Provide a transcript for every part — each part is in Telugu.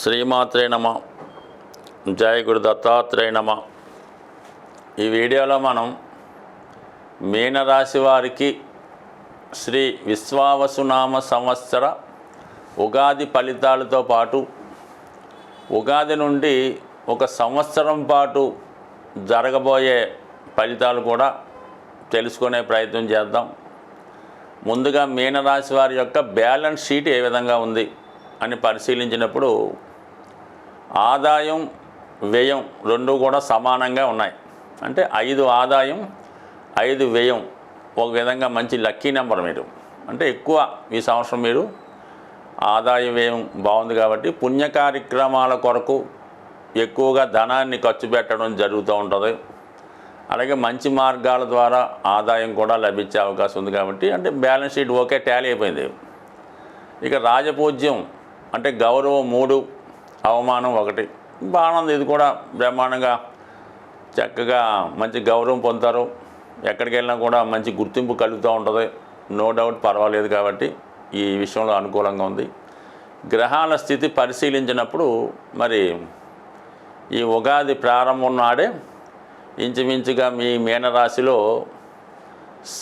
శ్రీమాత్రే నమ. జయ గురు దత్తాత్రేయ నమ. ఈ వీడియోలో మనం మీనరాశి వారికి శ్రీ విశ్వావసునామ సంవత్సర ఉగాది ఫలితాలతో పాటు ఉగాది నుండి ఒక సంవత్సరం పాటు జరగబోయే ఫలితాలు కూడా తెలుసుకునే ప్రయత్నం చేద్దాం. ముందుగా మీనరాశి వారి యొక్క బ్యాలెన్స్ షీట్ ఏ విధంగా ఉంది అని పరిశీలించినప్పుడు ఆదాయం వ్యయం రెండు కూడా సమానంగా ఉన్నాయి. అంటే ఐదు ఆదాయం ఐదు వ్యయం ఒక విధంగా మంచి లక్కీ నెంబర్ మీరు. అంటే ఎక్కువ ఈ సంవత్సరం మీరు ఆదాయ వ్యయం బాగుంది కాబట్టి పుణ్య కార్యక్రమాల కొరకు ఎక్కువగా ధనాన్ని ఖర్చు పెట్టడం జరుగుతూ ఉంటుంది. అలాగే మంచి మార్గాల ద్వారా ఆదాయం కూడా లభించే అవకాశం ఉంది కాబట్టి అంటే బ్యాలెన్స్ షీట్ ఓకే టాలీ అయిపోయింది. ఇక రాజపూజ్యం అంటే గౌరవం మూడు అవమానం ఒకటి. బాగుంది. ఇది కూడా బ్రహ్మాండంగా చక్కగా మంచి గౌరవం పొందుతారు. ఎక్కడికి వెళ్ళినా కూడా మంచి గుర్తింపు కలుగుతూ ఉంటుంది. నో డౌట్ పర్వాలేదు కాబట్టి ఈ విషయంలో అనుకూలంగా ఉంది. గ్రహాల స్థితి పరిశీలించినప్పుడు మరి ఈ ఉగాది ప్రారంభం నాడే ఇంచుమించుగా మీ మీనరాశిలో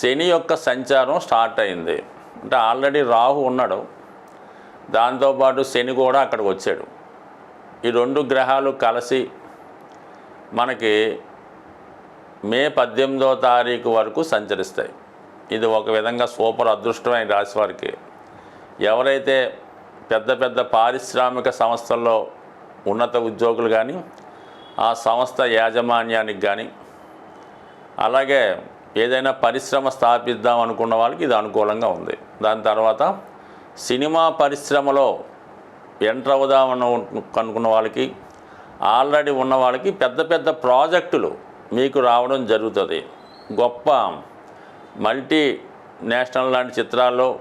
శని యొక్క సంచారం స్టార్ట్ అయింది. అంటే ఆల్రెడీ రాహు ఉన్నాడు. దాంతోపాటు శని కూడా అక్కడికి వచ్చాడు. ఈ రెండు గ్రహాలు కలిసి మనకి మే పద్దెనిమిదో తారీఖు వరకు సంచరిస్తాయి. ఇది ఒక విధంగా సూపర్ అదృష్టమైన రాశి వారికి. ఎవరైతే పెద్ద పెద్ద పారిశ్రామిక సంస్థల్లో ఉన్నత ఉద్యోగులు కానీ ఆ సంస్థ యాజమాన్యానికి కానీ అలాగే ఏదైనా పరిశ్రమ స్థాపిద్దాం అనుకున్న వాళ్ళకి ఇది అనుకూలంగా ఉంది. దాని తర్వాత సినిమా పరిశ్రమలో ఎంటర్ అవుదామని అనుకున్న వాళ్ళకి ఆల్రెడీ ఉన్న వాళ్ళకి పెద్ద పెద్ద ప్రాజెక్టులు మీకు రావడం జరుగుతుంది. గొప్ప మల్టీ నేషనల్ లాంటి చిత్రాల్లో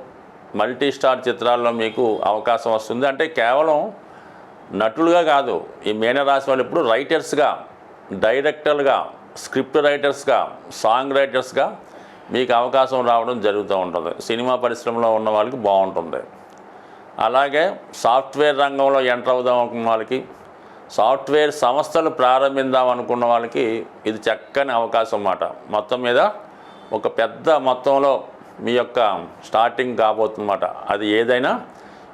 మల్టీ స్టార్ చిత్రాల్లో మీకు అవకాశం వస్తుంది. అంటే కేవలం నటులుగా కాదు ఈ మీనరాశి వాళ్ళు ఇప్పుడు రైటర్స్గా డైరెక్టర్గా స్క్రిప్ట్ రైటర్స్గా సాంగ్ రైటర్స్గా మీకు అవకాశం రావడం జరుగుతూ ఉంటుంది. సినిమా పరిశ్రమలో ఉన్న వాళ్ళకి బాగుంటుంది. అలాగే సాఫ్ట్వేర్ రంగంలో ఎంటర్ అవుదాం అనుకున్న వాళ్ళకి సాఫ్ట్వేర్ సంస్థలు ప్రారంభిద్దాం అనుకున్న వాళ్ళకి ఇది చక్కని అవకాశం అన్నమాట. మొత్తం మీద ఒక పెద్ద మొత్తంలో మీ యొక్క స్టార్టింగ్ కాబోతుందన్నమాట అది ఏదైనా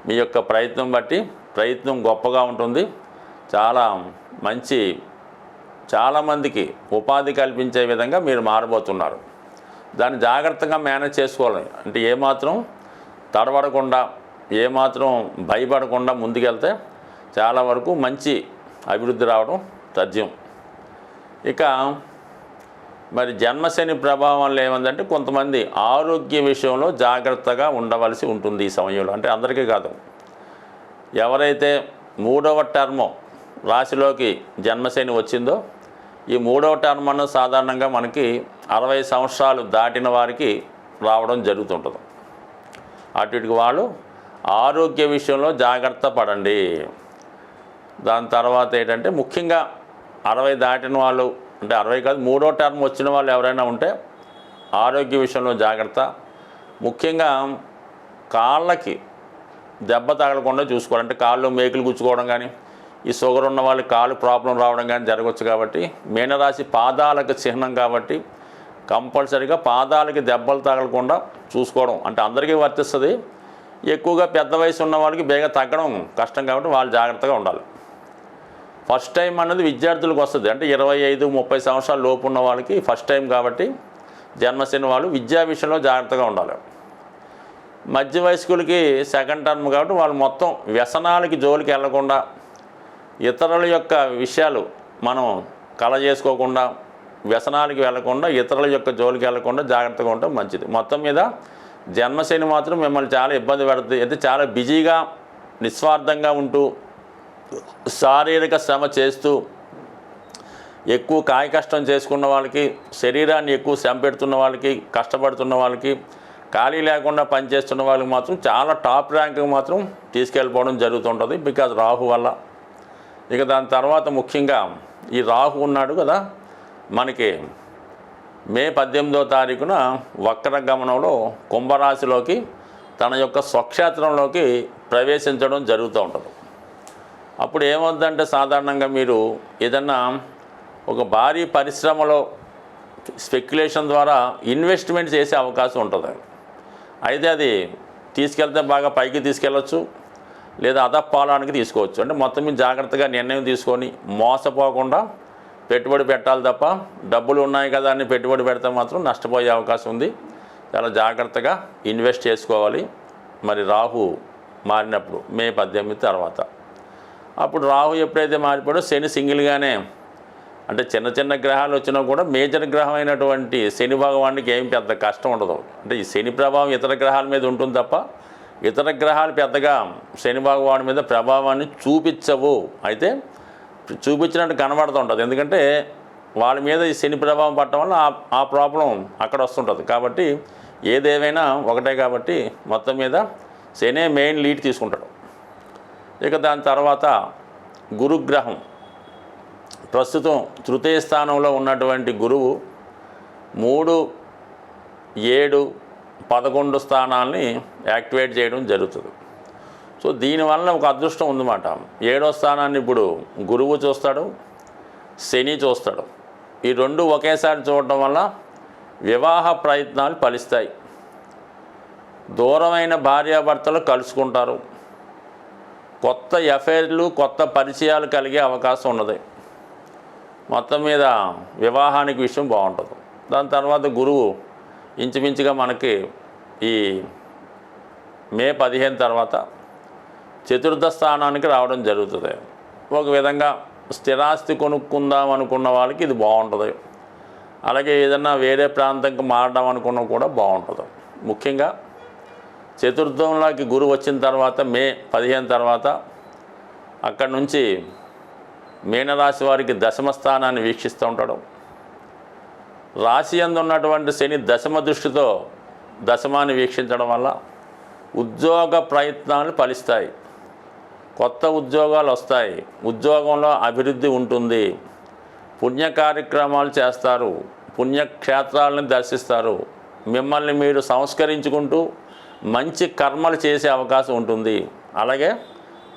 మీ యొక్క ప్రయత్నం బట్టి ప్రయత్నం గొప్పగా ఉంటుంది. చాలా మంచి చాలామందికి ఉపాధి కల్పించే విధంగా మీరు మారబోతున్నారు. దాన్ని జాగ్రత్తగా మేనేజ్ చేసుకోవాలి. అంటే ఏమాత్రం తడబడకుండా ఏమాత్రం భయపడకుండా ముందుకెళ్తే చాలా వరకు మంచి అభివృద్ధి రావడం తథ్యం. ఇక మరి జన్మశని ప్రభావం వల్ల ఏమందంటే కొంతమంది ఆరోగ్య విషయంలో జాగ్రత్తగా ఉండవలసి ఉంటుంది ఈ సమయంలో. అంటే అందరికీ కాదు. ఎవరైతే మూడవ టర్మ్ రాశిలోకి జన్మశని వచ్చిందో ఈ మూడవ టర్మ్ అన్న సాధారణంగా మనకి అరవై సంవత్సరాలు దాటిన వారికి రావడం జరుగుతుంటుంది. అటు ఇటుకు వాళ్ళు ఆరోగ్య విషయంలో జాగ్రత్త పడండి. దాని తర్వాత ఏంటంటే ముఖ్యంగా అరవై దాటిన వాళ్ళు అంటే అరవై కాదు మూడో టర్మ్ వచ్చిన వాళ్ళు ఎవరైనా ఉంటే ఆరోగ్య విషయంలో జాగ్రత్త. ముఖ్యంగా కాళ్ళకి దెబ్బ తగలకుండా చూసుకోవాలి. అంటే కాళ్ళు మేకులు గుచ్చుకోవడం కానీ ఈ షుగర్ ఉన్న వాళ్ళకి కాళ్ళు ప్రాబ్లం రావడం కానీ జరగవచ్చు కాబట్టి మీనరాశి పాదాలకు చిహ్నం కాబట్టి కంపల్సరీగా పాదాలకి దెబ్బలు తగలకుండా చూసుకోవడం. అంటే అందరికీ వర్తిస్తుంది. ఎక్కువగా పెద్ద వయసు ఉన్న వాళ్ళకి బేగా తగ్గడం కష్టం కాబట్టి వాళ్ళు జాగ్రత్తగా ఉండాలి. ఫస్ట్ టైం అన్నది విద్యార్థులకు వస్తుంది. అంటే ఇరవై ఐదు ముప్పై సంవత్సరాల లోపు ఉన్న వాళ్ళకి ఫస్ట్ టైం కాబట్టి జన్మశని వాళ్ళు విద్యా విషయంలో జాగ్రత్తగా ఉండాలి. మధ్య వయస్కులకి సెకండ్ టర్మ్ కాబట్టి వాళ్ళు మొత్తం వ్యసనాలకి జోలికి వెళ్ళకుండా ఇతరుల యొక్క విషయాలు మనం కళ చేసుకోకుండా వ్యసనాలకి వెళ్ళకుండా ఇతరుల యొక్క జోలికి వెళ్ళకుండా జాగ్రత్తగా ఉండటం మంచిది. మొత్తం మీద జన్మశని మాత్రం మిమ్మల్ని చాలా ఇబ్బంది పెడుతుంది. అయితే చాలా బిజీగా నిస్వార్థంగా ఉంటూ శారీరక శ్రమ చేస్తూ ఎక్కువ కాయ కష్టం చేసుకున్న వాళ్ళకి శరీరాన్ని ఎక్కువ శ్రమ పెడుతున్న వాళ్ళకి కష్టపడుతున్న వాళ్ళకి ఖాళీ లేకుండా పనిచేస్తున్న వాళ్ళకి మాత్రం చాలా టాప్ ర్యాంకు మాత్రం తీసుకెళ్ళిపోవడం జరుగుతుంటుంది. బికాజ్ రాహు వల్ల. ఇక దాని తర్వాత ముఖ్యంగా ఈ రాహు ఉన్నాడు కదా మనకి మే పద్దెనిమిదో తారీఖున వక్ర గమనంలో కుంభరాశిలోకి తన యొక్క స్వక్షేత్రంలోకి ప్రవేశించడం జరుగుతూ ఉంటుంది. అప్పుడు ఏమవుతుందంటే సాధారణంగా మీరు ఏదన్నా ఒక భారీ పరిశ్రమలో స్పెక్యులేషన్ ద్వారా ఇన్వెస్ట్మెంట్ చేసే అవకాశం ఉంటుంది. అయితే అది తీసుకెళ్తే బాగా పైకి తీసుకెళ్ళచ్చు లేదా అదప్పాలానికి తీసుకోవచ్చు. అంటే మొత్తం మీద జాగ్రత్తగా నిర్ణయం తీసుకొని మోసపోకుండా పెట్టుబడి పెట్టాలి తప్ప డబ్బులు ఉన్నాయి కదా అని పెట్టుబడి పెడితే మాత్రం నష్టపోయే అవకాశం ఉంది. చాలా జాగ్రత్తగా ఇన్వెస్ట్ చేసుకోవాలి. మరి రాహు మారినప్పుడు మే పద్దెనిమిది తర్వాత. అప్పుడు రాహు ఎప్పుడైతే మారిపోయాడో శని సింగిల్గానే అంటే చిన్న చిన్న గ్రహాలు వచ్చినా కూడా మేజర్ గ్రహం అయినటువంటి శని భగవానికి ఏం పెద్ద కష్టం ఉండదు. అంటే ఈ శని ప్రభావం ఇతర గ్రహాల మీద ఉంటుంది తప్ప ఇతర గ్రహాలు పెద్దగా శని భగవాని మీద ప్రభావాన్ని చూపించవు. అయితే చూపించినట్టు కనబడుతుంటుంది ఎందుకంటే వాళ్ళ మీద ఈ శని ప్రభావం పడటం వల్ల ఆ ఆ ప్రాబ్లం అక్కడ వస్తుంటుంది. కాబట్టి ఏదేమైనా ఒకటే కాబట్టి మొత్తం మీద శనే మెయిన్ లీడ్ తీసుకుంటాడు. ఇక దాని తర్వాత గురుగ్రహం. ప్రస్తుతం తృతీయ స్థానంలో ఉన్నటువంటి గురువు మూడు ఏడు పదకొండు స్థానాల్ని యాక్టివేట్ చేయడం జరుగుతుంది. సో దీనివల్ల ఒక అదృష్టం ఉందన్నమాట. ఏడో స్థానాన్ని ఇప్పుడు గురువు చూస్తాడు శని చూస్తాడు. ఈ రెండు ఒకేసారి చూడటం వల్ల వివాహ ప్రయత్నాలు ఫలిస్తాయి. దూరమైన భార్యాభర్తలు కలుసుకుంటారు. కొత్త ఎఫైర్లు కొత్త పరిచయాలు కలిగే అవకాశం ఉన్నది. మొత్తం మీద వివాహానికి విషయం బాగుంటుంది. దాని తర్వాత గురువు ఇంచుమించుగా మనకి ఈ మే పదిహేను తర్వాత చతుర్థ స్థానానికి రావడం జరుగుతుంది. ఒక విధంగా స్థిరాస్తి కొనుక్కుందాం అనుకున్న వాళ్ళకి ఇది బాగుంటుంది. అలాగే ఏదన్నా వేరే ప్రాంతంకి మారడం అనుకున్నా కూడా బాగుంటుంది. ముఖ్యంగా చతుర్థంలోకి గురు వచ్చిన తర్వాత మే పదిహేను తర్వాత అక్కడి నుంచి మీనరాశి వారికి దశమ స్థానాన్ని వీక్షిస్తూ ఉంటాడు. రాశి ఉన్నటువంటి శని దశమ దృష్టితో దశమాన్ని వీక్షించడం వల్ల ఉద్యోగ ప్రయత్నాలు ఫలిస్తాయి. కొత్త ఉద్యోగాలు వస్తాయి. ఉద్యోగంలో అభివృద్ధి ఉంటుంది. పుణ్య కార్యక్రమాలు చేస్తారు. పుణ్యక్షేత్రాలను దర్శిస్తారు. మిమ్మల్ని మీరు సంస్కరించుకుంటూ మంచి కర్మలు చేసే అవకాశం ఉంటుంది. అలాగే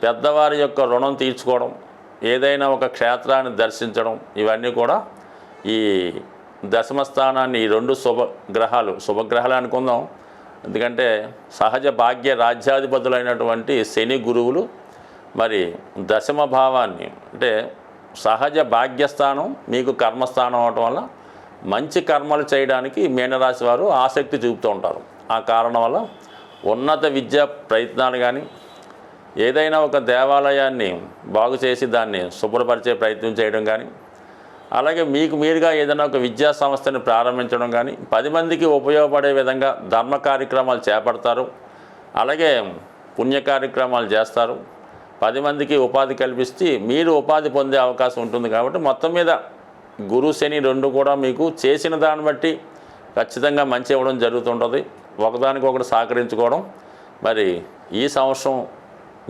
పెద్దవారి యొక్క రుణం తీర్చుకోవడం ఏదైనా ఒక క్షేత్రాన్ని దర్శించడం ఇవన్నీ కూడా ఈ దశమస్థానాన్ని ఈ రెండు శుభ గ్రహాలు శుభగ్రహాలు అనుకుందాం. ఎందుకంటే సహజ భాగ్య రాజ్యాధిపతులైనటువంటి శని గురువులు మరి దశమ భావాన్ని అంటే సహజ భాగ్యస్థానం మీకు కర్మస్థానం అవటం వల్ల మంచి కర్మలు చేయడానికి మీనరాశి వారు ఆసక్తి చూపుతూ ఉంటారు. ఆ కారణం వల్ల ఉన్నత విద్యా ప్రయత్నాలు కానీ ఏదైనా ఒక దేవాలయాన్ని బాగు చేసి దాన్ని శుభ్రపరిచే ప్రయత్నం చేయడం కానీ అలాగే మీకు మీరుగా ఏదైనా ఒక విద్యా సంస్థని ప్రారంభించడం కానీ పది మందికి ఉపయోగపడే విధంగా ధర్మ కార్యక్రమాలు చేపడతారు. అలాగే పుణ్య కార్యక్రమాలు చేస్తారు. పది మందికి ఉపాధి కల్పిస్తే మీరు ఉపాధి పొందే అవకాశం ఉంటుంది కాబట్టి మొత్తం మీద గురు శని రెండు కూడా మీకు చేసిన దాన్ని బట్టి ఖచ్చితంగా మంచి ఇవ్వడం జరుగుతుంటుంది. ఒకదానికొకటి సహకరించుకోవడం. మరి ఈ సంవత్సరం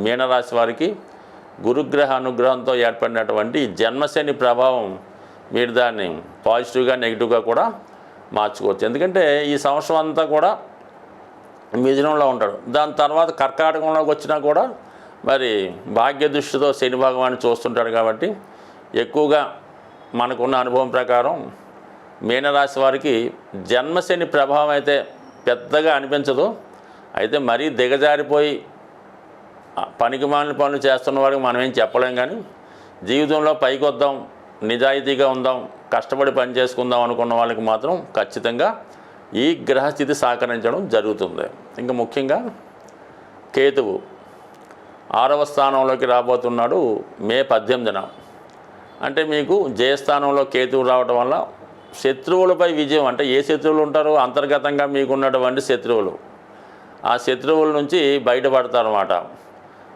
మీనరాశి వారికి గురుగ్రహ అనుగ్రహంతో ఏర్పడినటువంటి జన్మశని ప్రభావం మీరు దాన్ని పాజిటివ్గా నెగిటివ్గా కూడా మార్చుకోవచ్చు. ఎందుకంటే ఈ సంవత్సరం అంతా కూడా మిథునంలో ఉంటాడు. దాని తర్వాత కర్కాటకంలోకి వచ్చినా కూడా మరి భాగ్య దృష్టితో శని భగవాన్ని చూస్తుంటాడు కాబట్టి ఎక్కువగా మనకున్న అనుభవం ప్రకారం మీనరాశి వారికి జన్మశని ప్రభావం అయితే పెద్దగా అనిపించదు. అయితే మరీ దిగజారిపోయి ఆ పనికి మాలిన పనులు చేస్తున్న వారికి మనం ఏం చెప్పలేం కానీ జీవితంలో పైకి వద్దాం నిజాయితీగా ఉందాం కష్టపడి పని చేసుకుందాం అనుకున్న వాళ్ళకి మాత్రం ఖచ్చితంగా ఈ గ్రహస్థితి సహకరించడం జరుగుతుంది. ఇంకా ముఖ్యంగా కేతువు ఆరవ స్థానంలోకి రాబోతున్నాడు మే పద్దెనిమిదిన. అంటే మీకు జయస్థానంలో కేతువు రావడం వల్ల శత్రువులపై విజయం అంటే ఏ శత్రువులు ఉంటారో అంతర్గతంగా మీకున్నటువంటి శత్రువులు ఆ శత్రువుల నుంచి బయటపడతారన్నమాట.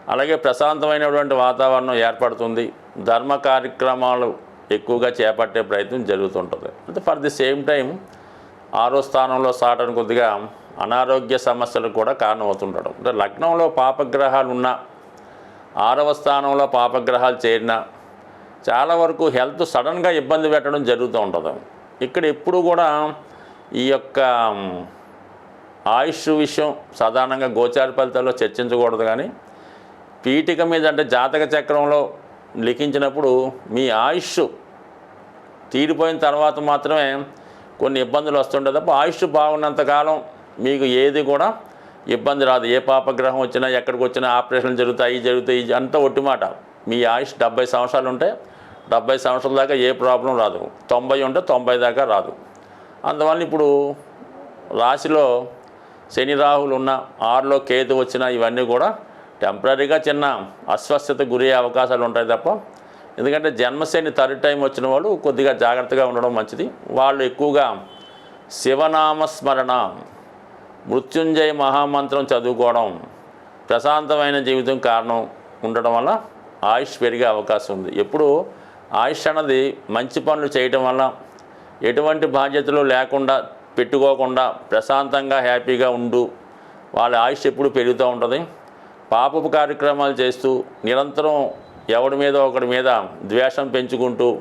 అలాగే ప్రశాంతమైనటువంటి వాతావరణం ఏర్పడుతుంది. ధర్మ కార్యక్రమాలు ఎక్కువగా చేపట్టే ప్రయత్నం జరుగుతుంటుంది. అంటే ఫర్ ది సేమ్ టైం ఆరో స్థానంలో సాటని కొద్దిగా అనారోగ్య సమస్యలకు కూడా కారణమవుతుంటాడు అంటే లగ్నంలో పాపగ్రహాలు ఉన్నా ఆరవ స్థానంలో పాపగ్రహాలు చేరిన చాలా వరకు హెల్త్ సడన్గా ఇబ్బంది పెట్టడం జరుగుతూ ఉంటుంది. ఇక్కడ ఎప్పుడు కూడా ఈ యొక్క ఆయుష్ విషయం సాధారణంగా గోచార ఫలితాల్లో చర్చించకూడదు కానీ పీఠిక మీద అంటే జాతక చక్రంలో లిఖించినప్పుడు మీ ఆయుష్ తీరిపోయిన తర్వాత మాత్రమే కొన్ని ఇబ్బందులు వస్తుంటాయి తప్ప ఆయుష్ బాగున్నంతకాలం మీకు ఏది కూడా ఇబ్బంది రాదు. ఏ పాపగ్రహం వచ్చినా ఎక్కడికి వచ్చినా ఆపరేషన్లు జరుగుతాయి జరుగుతాయి అంతా ఒట్టి మాట. మీ ఆయుష్ డెబ్బై సంవత్సరాలు ఉంటే డెబ్బై సంవత్సరాల దాకా ఏ ప్రాబ్లం రాదు. తొంభై ఉంటే తొంభై దాకా రాదు. అందువల్ల ఇప్పుడు రాశిలో శని రాహులు ఉన్న ఆరులో కేతు వచ్చిన ఇవన్నీ కూడా టెంపరీగా చిన్న అస్వస్థత గురయ్యే అవకాశాలు ఉంటాయి తప్ప ఎందుకంటే జన్మశని థర్డ్ టైం వచ్చిన వాళ్ళు కొద్దిగా జాగ్రత్తగా ఉండడం మంచిది. వాళ్ళు ఎక్కువగా శివనామస్మరణ మృత్యుంజయ మహామంత్రం చదువుకోవడం ప్రశాంతమైన జీవితం కారణం ఉండడం వల్ల ఆయుష్ పెరిగే అవకాశం ఉంది. ఎప్పుడు ఆయుష్ అన్నది మంచి పనులు చేయటం వల్ల ఎటువంటి బాధ్యతలు లేకుండా పెట్టుకోకుండా ప్రశాంతంగా హ్యాపీగా ఉండు వాళ్ళ ఆయుష్ ఎప్పుడు పెరుగుతూ ఉంటుంది. పాపపు కార్యక్రమాలు చేస్తూ నిరంతరం ఎవడి మీద ఒకడి మీద ద్వేషం పెంచుకుంటూ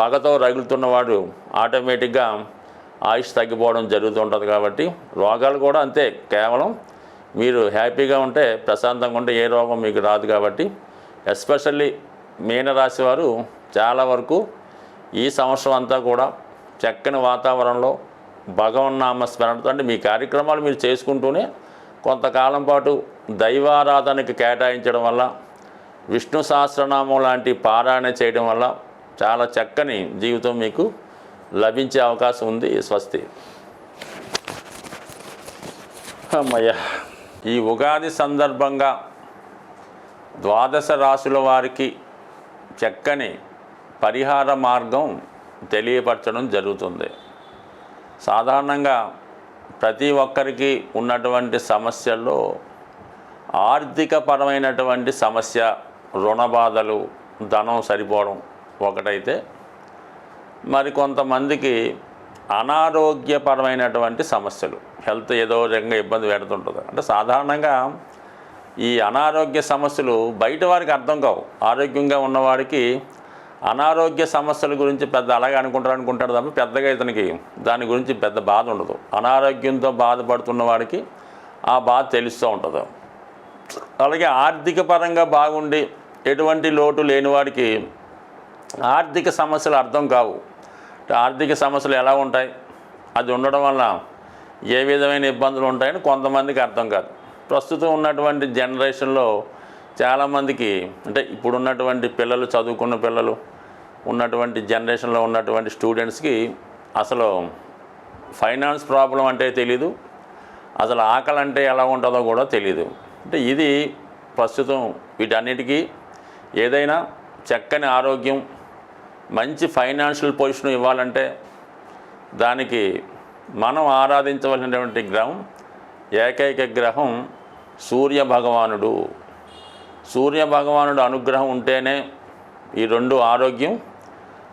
పగతో రగులుతున్నవాడు ఆటోమేటిక్గా ఆయుష్ తగ్గిపోవడం జరుగుతుంటుంది కాబట్టి రోగాలు కూడా అంతే. కేవలం మీరు హ్యాపీగా ఉంటే ప్రశాంతంగా ఉంటే ఏ రోగం మీకు రాదు కాబట్టి ఎస్పెషల్లీ మీనరాశి వారు చాలా వరకు ఈ సంవత్సరం అంతా కూడా చక్కని వాతావరణంలో భగవన్నామ స్మరణతో అంటే మీ కార్యక్రమాలు మీరు చేసుకుంటూనే కొంతకాలం పాటు దైవారాధనకి కేటాయించడం వల్ల విష్ణు సహస్రనామం లాంటి పారాయణ చేయడం వల్ల చాలా చక్కని జీవితం మీకు లభించే అవకాశం ఉంది స్వస్తి. అమ్మయ్య ఈ ఉగాది సందర్భంగా ద్వాదశ రాశుల వారికి చక్కని పరిహార మార్గం తెలియపరచడం జరుగుతుంది. సాధారణంగా ప్రతి ఒక్కరికి ఉన్నటువంటి సమస్యల్లో ఆర్థికపరమైనటువంటి సమస్య రుణ బాధలు ధనం సరిపోవడం ఒకటైతే మరి కొంతమందికి అనారోగ్యపరమైనటువంటి సమస్యలు. హెల్త్ ఏదో రకంగా ఇబ్బంది పెడుతుంటుంది. అంటే సాధారణంగా ఈ అనారోగ్య సమస్యలు బయట వారికి అర్థం కావు. ఆరోగ్యంగా ఉన్నవాడికి అనారోగ్య సమస్యల గురించి పెద్ద అలాగే అనుకుంటారు అనుకుంటాడు తప్ప పెద్దగా ఇతనికి దాని గురించి పెద్ద బాధ ఉండదు. అనారోగ్యంతో బాధపడుతున్న వాడికి ఆ బాధ తెలుస్తూ ఉంటుంది. అలాగే ఆర్థిక పరంగా బాగుండి ఎటువంటి లోటు లేని వాడికి ఆర్థిక సమస్యలు అర్థం కావు. ఆర్థిక సమస్యలు ఎలా ఉంటాయి? అది ఉండడం వల్ల ఏ విధమైన ఇబ్బందులు ఉంటాయని కొంతమందికి అర్థం కాదు. ప్రస్తుతం ఉన్నటువంటి జనరేషన్లో చాలామందికి అంటే ఇప్పుడు ఉన్నటువంటి పిల్లలు చదువుకున్న పిల్లలు ఉన్నటువంటి జనరేషన్లో ఉన్నటువంటి స్టూడెంట్స్కి అసలు ఫైనాన్స్ ప్రాబ్లం అంటే తెలీదు. అసలు ఆకలి అంటే ఎలా ఉంటుందో కూడా తెలీదు. అంటే ఇది ప్రస్తుతం వీటన్నిటికీ ఏదైనా చక్కని ఆరోగ్యం మంచి ఫైనాన్షియల్ పొజిషన్ ఇవ్వాలంటే దానికి మనం ఆరాధించవలసినటువంటి గ్రహం ఏకైక గ్రహం సూర్య భగవానుడు. సూర్య భగవానుడు అనుగ్రహం ఉంటేనే ఈ రెండు ఆరోగ్యం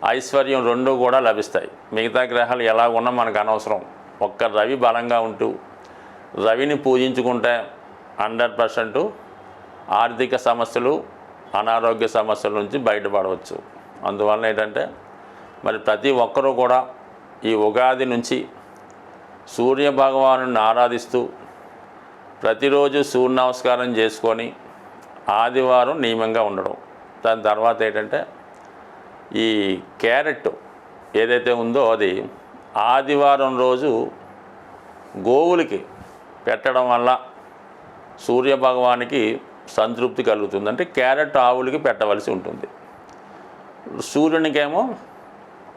ఐశ్వర్యం రెండు కూడా లభిస్తాయి. మిగతా గ్రహాలు ఎలా ఉన్నా మనకు అనవసరం. ఒక్క రవి బలంగా ఉంటూ రవిని పూజించుకుంటే హండ్రెడ్ పర్సెంట్ ఆర్థిక సమస్యలు అనారోగ్య సమస్యల నుంచి బయటపడవచ్చు. అందువలన ఏంటంటే మరి ప్రతి ఒక్కరూ కూడా ఈ ఉగాది నుంచి సూర్య భగవాను ఆరాధిస్తూ ప్రతిరోజు సూర్య నమస్కారం చేసుకొని ఆదివారం నియమంగా ఉండడం. దాని తర్వాత ఏంటంటే ఈ క్యారెట్ ఏదైతే ఉందో అది ఆదివారం రోజు గోవులకి పెట్టడం వల్ల సూర్య భగవానికి సంతృప్తి కలుగుతుంది. అంటే క్యారెట్ ఆవులకి పెట్టవలసి ఉంటుంది. సూర్యునికేమో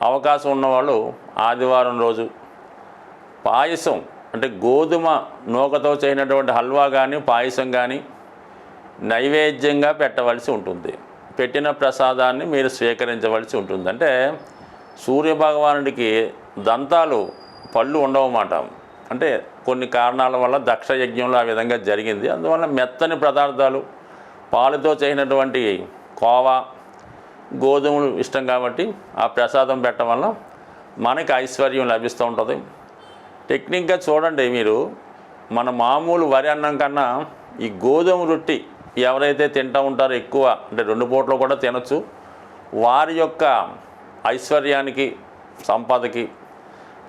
అవకాశం ఉన్నవాళ్ళు ఆదివారం రోజు పాయసం అంటే గోధుమ నూకతో చేసినటువంటి హల్వా కానీ పాయసం కానీ నైవేద్యంగా పెట్టవలసి ఉంటుంది. పెట్టిన ప్రసాదాన్ని మీరు స్వీకరించవలసి ఉంటుంది. అంటే సూర్య భగవానుడికి దంతాలు పళ్ళు ఉండవన్నమాట అంటే కొన్ని కారణాల వల్ల దక్ష యజ్ఞంలో ఆ విధంగా జరిగింది. అందువల్ల మెత్తని పదార్థాలు పాలుతో చేసినటువంటి కోవా గోధుమలు ఇష్టం కాబట్టి ఆ ప్రసాదం పెట్టడం వల్ల మనకి ఐశ్వర్యం లభిస్తూ ఉంటుంది. టెక్నిక్గా చూడండి మీరు. మన మామూలు వరి అన్నం కన్నా ఈ గోధుమ రొట్టి ఎవరైతే తింటూ ఉంటారో ఎక్కువ అంటే రెండు పూటలు కూడా తినొచ్చు. వారి యొక్క ఐశ్వర్యానికి సంపదకి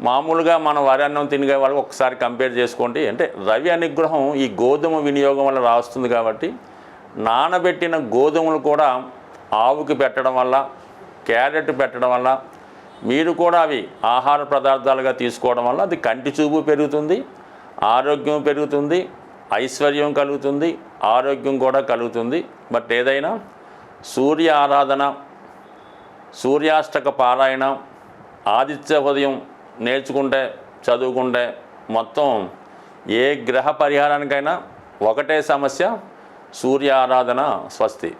మామూలుగా మనం వరి అన్నం తినే వాళ్ళు ఒకసారి కంపేర్ చేసుకోండి. అంటే రవి అనుగ్రహం ఈ గోధుమ వినియోగం వల్ల రాస్తుంది కాబట్టి నానబెట్టిన గోధుమలు కూడా ఆవుకి పెట్టడం వల్ల క్యారెట్ పెట్టడం వల్ల మీరు కూడా అవి ఆహార పదార్థాలుగా తీసుకోవడం వల్ల అది కంటి చూపు పెరుగుతుంది ఆరోగ్యం పెరుగుతుంది ఐశ్వర్యం కలుగుతుంది ఆరోగ్యం కూడా కలుగుతుంది. బట్ ఏదైనా సూర్య ఆరాధన సూర్యాష్టక పారాయణ ఆదిత్య ఉదయం నేర్చుకుంటే చదువుకుంటే మొత్తం ఏ గ్రహ పరిహారానికైనా ఒకటే సమస్య సూర్య ఆరాధన స్వస్తి.